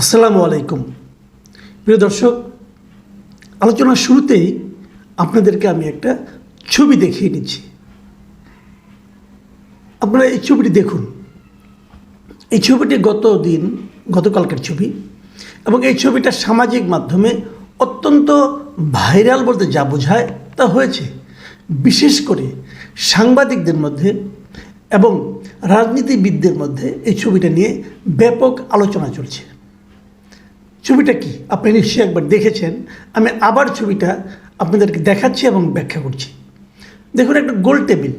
আসসালামু আলাইকুম। প্রিয় দর্শক, আলোচনার শুরুতেই আপনাদেরকে আমি একটা ছবি দেখিয়ে নিচ্ছি আপনারা এই ছবিটি দেখুন। এই ছবিটি গত দিন গতকালকের ছবি এবং এই ছবিটা সামাজিক মাধ্যমে অত্যন্ত ভাইরাল বলতে যা বোঝায় তা হয়েছে। বিশেষ করে সাংবাদিকদের মধ্যে এবং রাজনীতিবিদদের মধ্যে এই ছবিটা নিয়ে ব্যাপক আলোচনা চলছে। ছবিটা কি? আপনি নিশ্চয়ই একবার দেখেছেন। আমি আবার ছবিটা আপনাদেরকে দেখাচ্ছি এবং ব্যাখ্যা করছি। দেখুন, একটা গোল টেবিল।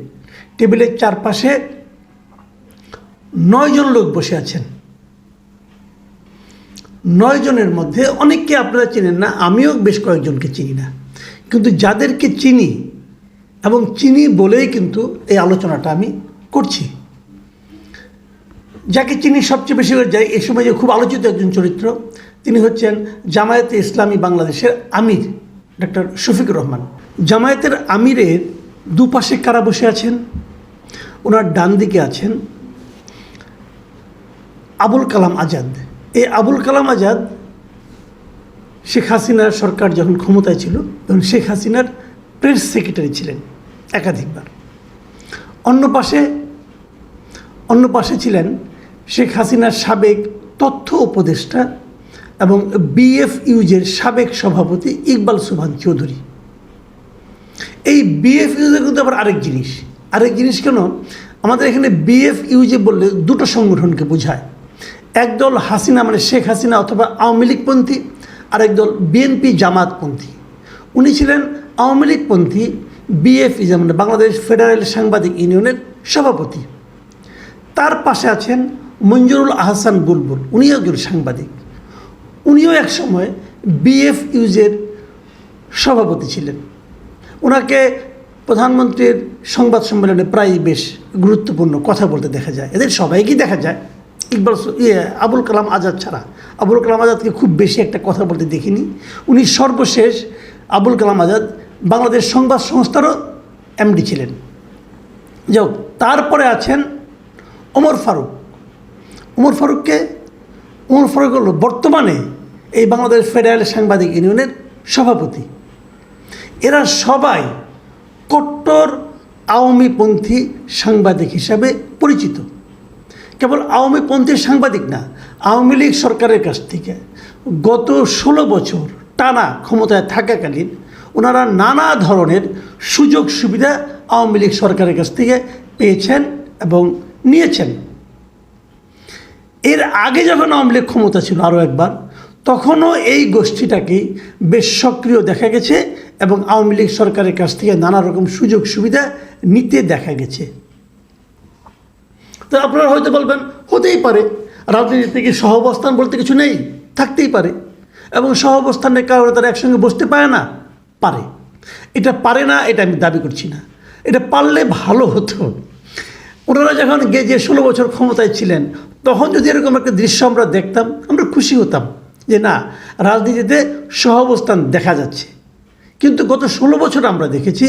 টেবিলের চারপাশে নয়জন লোক বসে আছেন। নয় জনের মধ্যে অনেককে আপনারা চেনেন না, আমিও বেশ কয়েকজনকে চিনি না। কিন্তু যাদেরকে চিনি এবং চিনি বলেই কিন্তু এই আলোচনাটা আমি করছি। যাকে চিনি সবচেয়ে বেশি করে যাই এই সময় যে খুব আলোচিত একজন চরিত্র তিনি হচ্ছেন জামায়াতে ইসলামী বাংলাদেশের আমির ডক্টর শফিকুর রহমান। জামায়াতের আমিরের দুপাশে কারা বসে আছেন? ওনার ডান দিকে আছেন আবুল কালাম আজাদ। এই আবুল কালাম আজাদ শেখ হাসিনার সরকার যখন ক্ষমতায় ছিল, তখন শেখ হাসিনার প্রেস সেক্রেটারি ছিলেন একাধিকবার। অন্য পাশে অন্য পাশে ছিলেন শেখ হাসিনার সাবেক তথ্য উপদেষ্টা এবং বিএফইউজের সাবেক সভাপতি ইকবাল সুবহান চৌধুরী। এই বিএফইউজে কিন্তু আবার আরেক জিনিস। আরেক জিনিস কেন? আমাদের এখানে বিএফইউজে বললে দুটো সংগঠনকে বোঝায়। একদল হাসিনা মানে শেখ হাসিনা অথবা আওয়ামী লীগপন্থী আরেক দল বিএনপি জামাতপন্থী। উনি ছিলেন আওয়ামী লীগপন্থী বিএফইজে মানে বাংলাদেশ ফেডারেল সাংবাদিক ইউনিয়নের সভাপতি। তার পাশে আছেন মঞ্জুরুল আহসান বুলবুল, উনিও একজন সাংবাদিক। উনিও এক সময় বিএফ ইউজের সভাপতি ছিলেন। ওনাকে প্রধানমন্ত্রীর সংবাদ সম্মেলনে প্রায় বেশ গুরুত্বপূর্ণ কথা বলতে দেখা যায়। এদের সবাইকেই দেখা যায়। ইকবাল ইয়ে আবুল কালাম আজাদ ছাড়া। আবুল কালাম আজাদকে খুব বেশি একটা কথা বলতে দেখিনি। উনি সর্বশেষ আবুল কালাম আজাদ বাংলাদেশ সংবাদ সংস্থারও এমডি ছিলেন। যাই হোক, তারপরে আছেন ওমর ফারুক। ওমর ফারুককে ওমর ফারুক হল বর্তমানে এই বাংলাদেশ ফেডারেল সাংবাদিক ইউনিয়নের সভাপতি। এরা সবাই কট্টর আওয়ামীপন্থী সাংবাদিক হিসাবে পরিচিত। কেবল আওয়ামীপন্থী সাংবাদিক না, আওয়ামী লীগ সরকারের কাছ থেকে গত ষোলো বছর টানা ক্ষমতায় থাকাকালীন ওনারা নানা ধরনের সুযোগ সুবিধা আওয়ামী লীগ সরকারের কাছ থেকে পেয়েছেন এবং নিয়েছেন। এর আগে যখন আওয়ামী লীগ ক্ষমতা ছিল আরও একবার তখনও এই গোষ্ঠীটাকেই বেশ সক্রিয় দেখা গেছে এবং আওয়ামী লীগ সরকারের কাছ থেকে নানা রকম সুযোগ সুবিধা নিতে দেখা গেছে। তো আপনারা হয়তো বলবেন, হতেই পারে। রাজনীতি থেকে সহাবস্থান বলতে কিছু নেই? থাকতেই পারে। এবং সহাবস্থানের কারণে তারা একসঙ্গে বসতে পারে না? পারে। এটা পারে না, এটা আমি দাবি করছি না। এটা পারলে ভালো হতো। ওনারা যখন গে যে ষোলো বছর ক্ষমতায় ছিলেন, তখন যদি এরকম একটা দৃশ্য আমরা দেখতাম, আমরা খুশি হতাম। যে না, রাজনীতিতে সহাবস্থান দেখা যাচ্ছে। কিন্তু গত ষোলো বছর আমরা দেখেছি,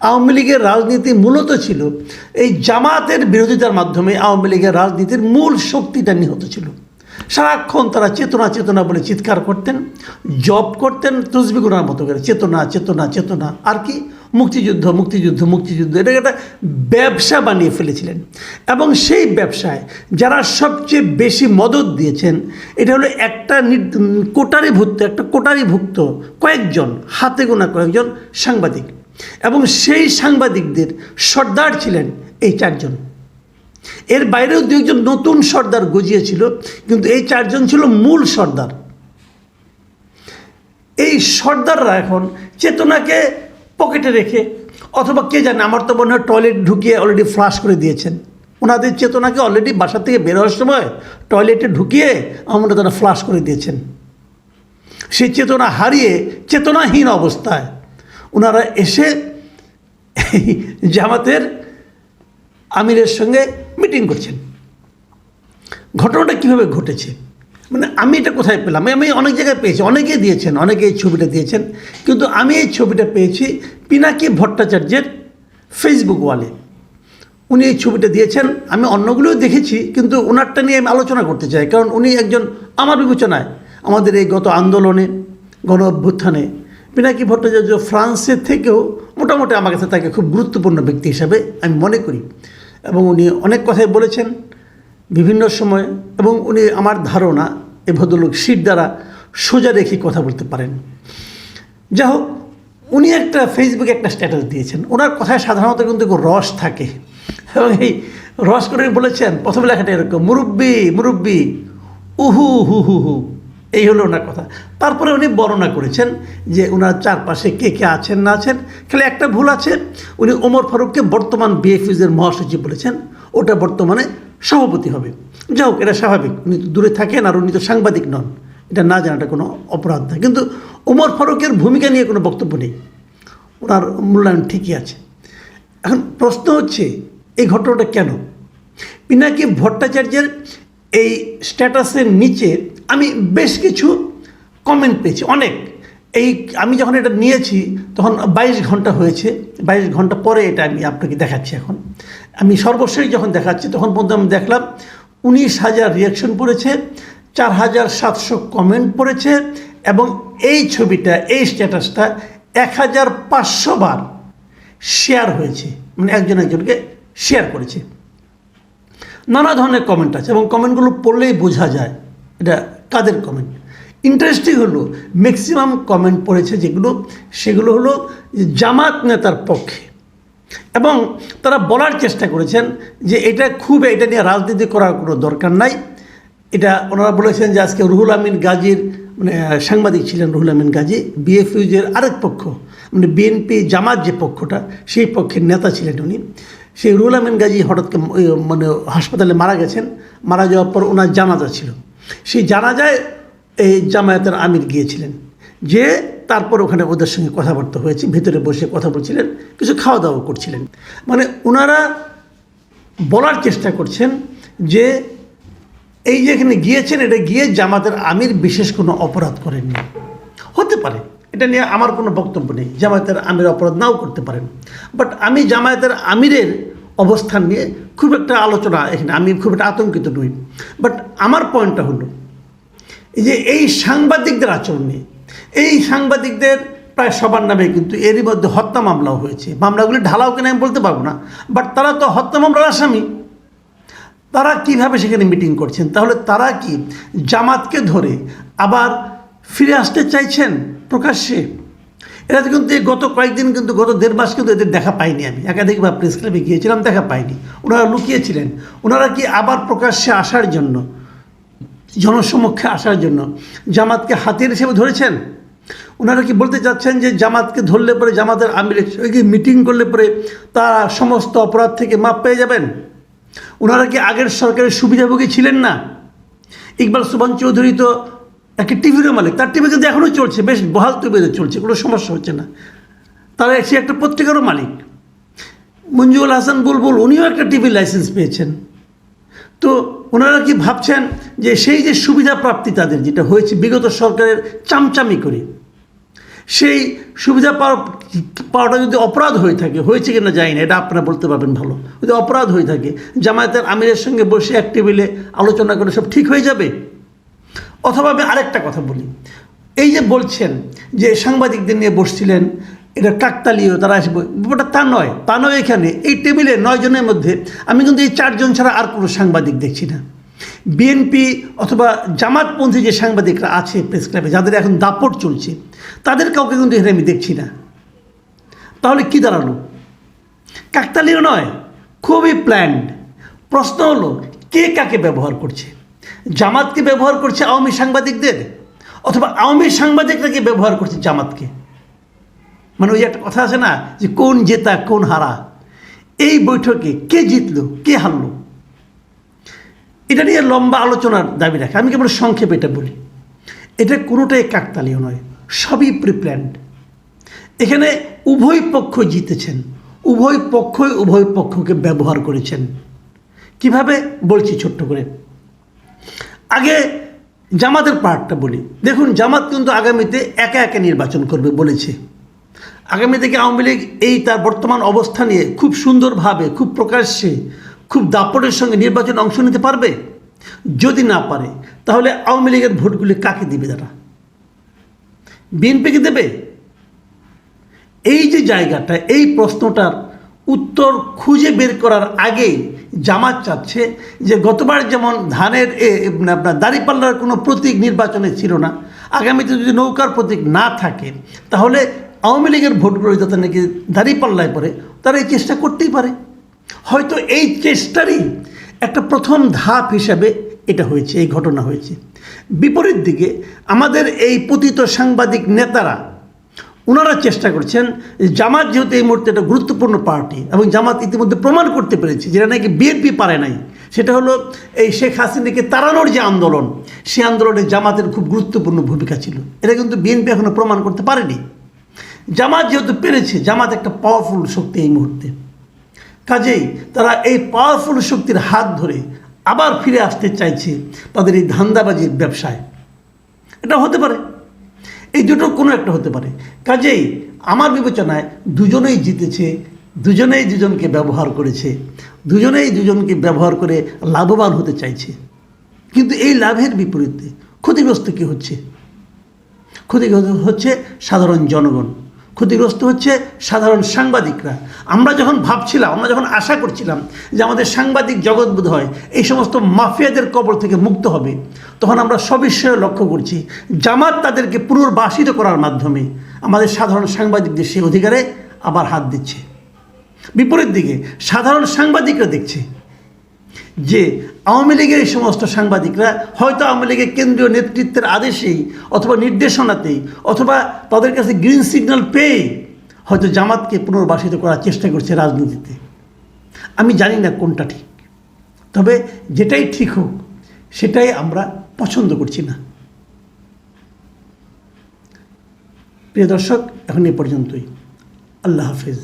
আওয়ামী লীগের রাজনীতি মূলত ছিল এই জামাতের বিরোধিতার মাধ্যমে আওয়ামী লীগের রাজনীতির মূল শক্তিটা নিহত ছিল। সারাক্ষণ তারা চেতনা চেতনা বলে চিৎকার করতেন জব করতেন তসবি গুনার মতো করে, চেতনা চেতনা চেতনা। আর কি? মুক্তিযুদ্ধ মুক্তিযুদ্ধ মুক্তিযুদ্ধ, এটাকে একটা ব্যবসা বানিয়ে ফেলেছিলেন। এবং সেই ব্যবসায় যারা সবচেয়ে বেশি মদত দিয়েছেন, এটা হলো একটা কোটারিভুক্ত একটা কোটারিভুক্ত কয়েকজন, হাতে গোনা কয়েকজন সাংবাদিক। এবং সেই সাংবাদিকদের সর্দার ছিলেন এই চারজন। এর বাইরেও দু একজন নতুন সর্দার গজিয়েছিল, কিন্তু এই চারজন ছিল মূল সর্দার। এই সর্দাররা এখন চেতনাকে পকেটে রেখে, অথবা কে জানে, আমার তো মনে হয় টয়লেট ঢুকিয়ে অলরেডি ফ্লাশ করে দিয়েছেন। ওনাদের চেতনাকে অলরেডি বাসা থেকে বের হওয়ার সময় টয়লেটে ঢুকিয়ে আমরা তারা ফ্লাশ করে দিয়েছেন। সেই চেতনা হারিয়ে, চেতনাহীন অবস্থায় ওনারা এসে জামাতের আমিরের সঙ্গে মিটিং করছেন। ঘটনাটা কীভাবে ঘটেছে? মানে আমি এটা কোথায় পেলাম? আমি অনেক জায়গায় পেয়েছি, অনেকেই দিয়েছেন অনেকে এই ছবিটা দিয়েছেন, কিন্তু আমি এই ছবিটা পেয়েছি পিনাকি ভট্টাচার্যের ফেসবুক ওয়ালে উনি এই ছবিটা দিয়েছেন, আমি অন্যগুলোও দেখেছি, কিন্তু ওনারটা নিয়ে আমি আলোচনা করতে চাই, কারণ উনি একজন আমার বিবেচনায় আমাদের এই গত আন্দোলনে, গণ অভ্যুত্থানে, পিনাকি ভট্টাচার্য ফ্রান্সের থেকেও মোটামুটি আমার কাছে তাকে খুব গুরুত্বপূর্ণ ব্যক্তি হিসাবে আমি মনে করি। এবং উনি অনেক কথাই বলেছেন বিভিন্ন সময়, এবং উনি আমার ধারণা এ ভদ্রলোক সিট দ্বারা সোজা রেখে কথা বলতে পারেন। যাই হোক, উনি একটা ফেসবুকে একটা স্ট্যাটাস দিয়েছেন। ওনার কথায় সাধারণত কিন্তু রস থাকে। এবং এই রস করে বলেছেন, প্রথম লেখাটা এরকম, মুরব্বি মুরব্বি, উহু, হু হু হু। এই হলো ওনার কথা। তারপরে উনি বর্ণনা করেছেন যে ওনার চারপাশে কে কে আছেন, না আছেন। খালি একটা ভুল আছে, উনি ওমর ফারুককে বর্তমান বিএফইউজের মহাসচিব বলেছেন। ওটা বর্তমানে সভাপতি হবে। যাই হোক, এটা স্বাভাবিক। উনি দূরে থাকেন আর উনি তো সাংবাদিক নন। এটা না জানাটা কোনো অপরাধ না কিন্তু ওমর ফারুকের ভূমিকা নিয়ে কোনো বক্তব্য নেই। ওনার মূল্যায়ন ঠিকই আছে। এখন প্রশ্ন হচ্ছে, এই ঘটনাটা কেন? পিনাকি ভট্টাচার্যের এই স্ট্যাটাসের নিচে আমি বেশ কিছু কমেন্ট পেয়েছি, অনেক। এই আমি যখন এটা নিয়েছি, তখন বাইশ ঘণ্টা হয়েছে। বাইশ ঘণ্টা পরে এটা আমি আপনাকে দেখাচ্ছি এখন। আমি সর্বশেষ যখন দেখাচ্ছি, তখন পর্যন্ত আমি দেখলাম উনিশ হাজার রিয়াকশন পড়েছে, চার হাজার সাতশো কমেন্ট পড়েছে, এবং এই ছবিটা, এই স্ট্যাটাসটা এক হাজার পাঁচশো বার শেয়ার হয়েছে মানে একজন একজনকে শেয়ার করেছে। নানা ধরনের কমেন্ট আছে, এবং কমেন্টগুলো পড়লেই বোঝা যায় এটা কাদের কমেন্ট ইন্টারেস্টিং হলো ম্যাক্সিমাম কমেন্ট পড়েছে যেগুলো, সেগুলো হলো জামাত নেতার পক্ষে। এবং তারা বলার চেষ্টা করেছেন যে এটা খুব, এটা নিয়ে রাজনীতি করার কোনো দরকার নাই। এটা ওনারা বলেছেন যে আজকে রুহুল আমিন গাজীর মানে সাংবাদিক ছিলেন রুহুল আমিন গাজী, বিএফইউজের আরেক পক্ষ মানে বিএনপি জামাত যে পক্ষটা, সেই পক্ষের নেতা ছিলেন উনি। সেই রুহুল আমিন গাজী হঠাৎ মানে হাসপাতালে মারা গেছেন। মারা যাওয়ার পর ওনার জানাজা ছিল। সেই জানাজায় এই জামায়াতের আমির গিয়েছিলেন। যে তারপর ওখানে ওদের সঙ্গে কথাবার্তা হয়েছে, ভিতরে বসে কথা বলছিলেন, কিছু খাওয়া দাওয়া করছিলেন। মানে ওনারা বলার চেষ্টা করছেন যে এই যে এখানে গিয়েছেন, এটা গিয়ে জামাতের আমির বিশেষ কোনো অপরাধ করেননি। হতে পারে, এটা নিয়ে আমার কোনো বক্তব্য নেই জামায়াতের আমির অপরাধ নাও করতে পারেন। বাট আমি জামায়াতের আমিরের অবস্থান নিয়ে খুব একটা আলোচনা এখানে, আমি খুব একটা আতঙ্কিত নই। বাট আমার পয়েন্টটা হলো যে এই সাংবাদিকদের আচরণ নিয়ে এই সাংবাদিকদের প্রায় সবার নামে কিন্তু এরই মধ্যে হত্যা মামলাও হয়েছে। মামলাগুলি ঢালাও কিনা আমি বলতে পারব না। বাট তারা তো হত্যা মামলার আসামি। তারা কীভাবে সেখানে মিটিং করছেন? তাহলে তারা কি জামাতকে ধরে আবার ফিরে আসতে চাইছেন প্রকাশ্যে? এরা কিন্তু গত কয়েকদিন কিন্তু গত দেড় মাস কিন্তু এদের দেখা পাইনি আমি। একাধিকবার প্রেস ক্লাবে গিয়েছিলাম, দেখা পাইনি। ওনারা লুকিয়েছিলেন। ওনারা কি আবার প্রকাশ্যে আসার জন্য জনসমক্ষে আসার জন্য। জামাতকে হাতের হিসেবে ধরেছেন? ওনারা কি বলতে চাচ্ছেন যে জামাতকে ধরলে পরে জামাতের আমির মিটিং করলে পরে তারা সমস্ত অপরাধ থেকে মাপ পেয়ে যাবেন? ওনারা কি আগের সরকারের সুবিধাভোগী ছিলেন না? ইকবাল সুবান চৌধুরী তো একটি টিভিরও মালিক, তার টিভি কিন্তু এখনও চলছে, বেশ বহাল তবিতে চলছে, কোনো সমস্যা হচ্ছে না। তারা সে একটা পত্রিকারও মালিক। মঞ্জুল হাসান বুলবুল, উনিও একটা টিভি লাইসেন্স পেয়েছেন। তো ওনারা কি ভাবছেন যে সেই যে সুবিধা প্রাপ্তি তাদের, যেটা হয়েছে বিগত সরকারের চামচামি করে, সেই সুবিধা পাওয়া পাওয়াটা যদি অপরাধ হয়ে থাকে, হয়েছে কিনা জানি না, এটা আপনারা বলতে পারবেন ভালো। যদি অপরাধ হয়ে থাকে, জামায়াতের আমিরের সঙ্গে বসে এক টেবিলে আলোচনা করে সব ঠিক হয়ে যাবে? অথবা আমি আরেকটা কথা বলি। এই যে বলছেন যে সাংবাদিকদের নিয়ে বসছিলেন এটা কাকতালীয়, তারা আসবে। ব্যাপারটা তা নয় তা নয় এখানে। এই টেবিলে নয় জনের মধ্যে আমি কিন্তু এই চারজন ছাড়া আর কোনো সাংবাদিক দেখছি না। বিএনপি অথবা জামাতপন্থী যে সাংবাদিকরা আছে প্রেস ক্লাবে যাদের এখন দাপট চলছে, তাদের কাউকে কিন্তু এখানে আমি দেখছি না। তাহলে কি দাঁড়াল? কাকতালীয় নয়, খুবই প্ল্যান্ড প্রশ্ন হলো, কে কাকে ব্যবহার করছে? জামাতকে ব্যবহার করছে আওয়ামী সাংবাদিকদের? অথবা আওয়ামী সাংবাদিকরাকে ব্যবহার করছে জামাতকে? মানে ওই একটা কথা আছে না, যে কোন জেতা, কোন হারা। এই বৈঠকে কে জিতলো, কে হারলো? এটা নিয়ে লম্বা আলোচনার দাবি রাখে। আমি কেবল সংক্ষেপে এটা বলি। এটা কোনোটাই কাকতালীয় নয়, সবই প্রিপ্ল্যান্ড এখানে উভয় পক্ষ জিতেছেন, উভয় পক্ষই উভয় পক্ষকে ব্যবহার করেছেন। কীভাবে? বলছি ছোট্ট করে। আগে জামাতের পার্টটা বলি। দেখুন, জামাত কিন্তু আগামীতে একা একা নির্বাচন করবে বলেছে। আগামী থেকে আওয়ামী লীগ এই তার বর্তমান অবস্থা নিয়ে খুব সুন্দরভাবে, খুব প্রকাশ্যে, খুব দাপটের সঙ্গে নির্বাচনে অংশ নিতে পারবে? যদি না পারে, তাহলে আওয়ামী লীগের ভোটগুলি কাকে দিবে তারা বিএনপিকে দেবে? এই যে জায়গাটা, এই প্রশ্নটার উত্তর খুঁজে বের করার আগে জামাত চাচ্ছে যে গতবার যেমন ধানের আপনার দাঁড়িপাল্লার কোনো প্রতীক নির্বাচনে ছিল না, আগামীতে যদি নৌকার প্রতীক না থাকে, তাহলে আওয়ামী লীগের ভোটগুলো যাতে নাকি দাঁড়িপাল্লায় পড়ে, তারা এই চেষ্টা করতেই পারে। হয়তো এই চেষ্টারই একটা প্রথম ধাপ হিসাবে এটা হয়েছে, এই ঘটনা হয়েছে। বিপরীত দিকে আমাদের এই পতিত সাংবাদিক নেতারা ওনারা চেষ্টা করছেন জামাত যেহেতু এই মুহূর্তে একটা গুরুত্বপূর্ণ পার্টি এবং জামাত ইতিমধ্যে প্রমাণ করতে পেরেছে যেটা নাকি বিএনপি পারে নাই, সেটা হলো এই শেখ হাসিনাকে তাড়ানোর যে আন্দোলন সেই আন্দোলনে জামাতের খুব গুরুত্বপূর্ণ ভূমিকা ছিল। এটা কিন্তু বিএনপি এখনও প্রমাণ করতে পারেনি। জামাত যেহেতু পেরেছে, জামাত একটা পাওয়ারফুল শক্তি এই মুহূর্তে। কাজেই তারা এই পাওয়ারফুল শক্তির হাত ধরে আবার ফিরে আসতে চাইছে তাদের এই ধান্দাবাজির ব্যবসায়। এটা হতে পারে। এই দুটোর কোনো একটা হতে পারে। কাজেই আমার বিবেচনায় দুজনেই জিতেছে, দুজনেই দুজনকে ব্যবহার করেছে, দুজনেই দুজনকে ব্যবহার করে লাভবান হতে চাইছে। কিন্তু এই লাভের বিপরীতে ক্ষতিগ্রস্ত কী হচ্ছে? ক্ষতিগ্রস্ত হচ্ছে সাধারণ জনগণ। ক্ষতিগ্রস্ত হচ্ছে সাধারণ সাংবাদিকরা। আমরা যখন ভাবছিলাম, আমরা যখন আশা করছিলাম যে আমাদের সাংবাদিক জগৎ বোধ হয় এই সমস্ত মাফিয়াদের কবর থেকে মুক্ত হবে, তখন আমরা সবিষয়ে লক্ষ্য করছি, জামাত তাদেরকে পুনর্বাসিত করার মাধ্যমে আমাদের সাধারণ সাংবাদিকদের সেই অধিকারে আবার হাত দিচ্ছে। বিপরীত দিকে, সাধারণ সাংবাদিকরা দেখছে যে আওয়ামী লীগের এই সমস্ত সাংবাদিকরা হয়তো আওয়ামী লীগের কেন্দ্রীয় নেতৃত্বের আদেশেই অথবা নির্দেশনাতেই অথবা তাদের কাছে গ্রিন সিগন্যাল পেয়ে হয়তো জামাতকে পুনর্বাসিত করার চেষ্টা করছে রাজনীতিতে। আমি জানি না কোনটা ঠিক। তবে যেটাই ঠিক হোক, সেটাই আমরা পছন্দ করছি না। প্রিয় দর্শক, এখন এ পর্যন্তই। আল্লাহ হাফিজ।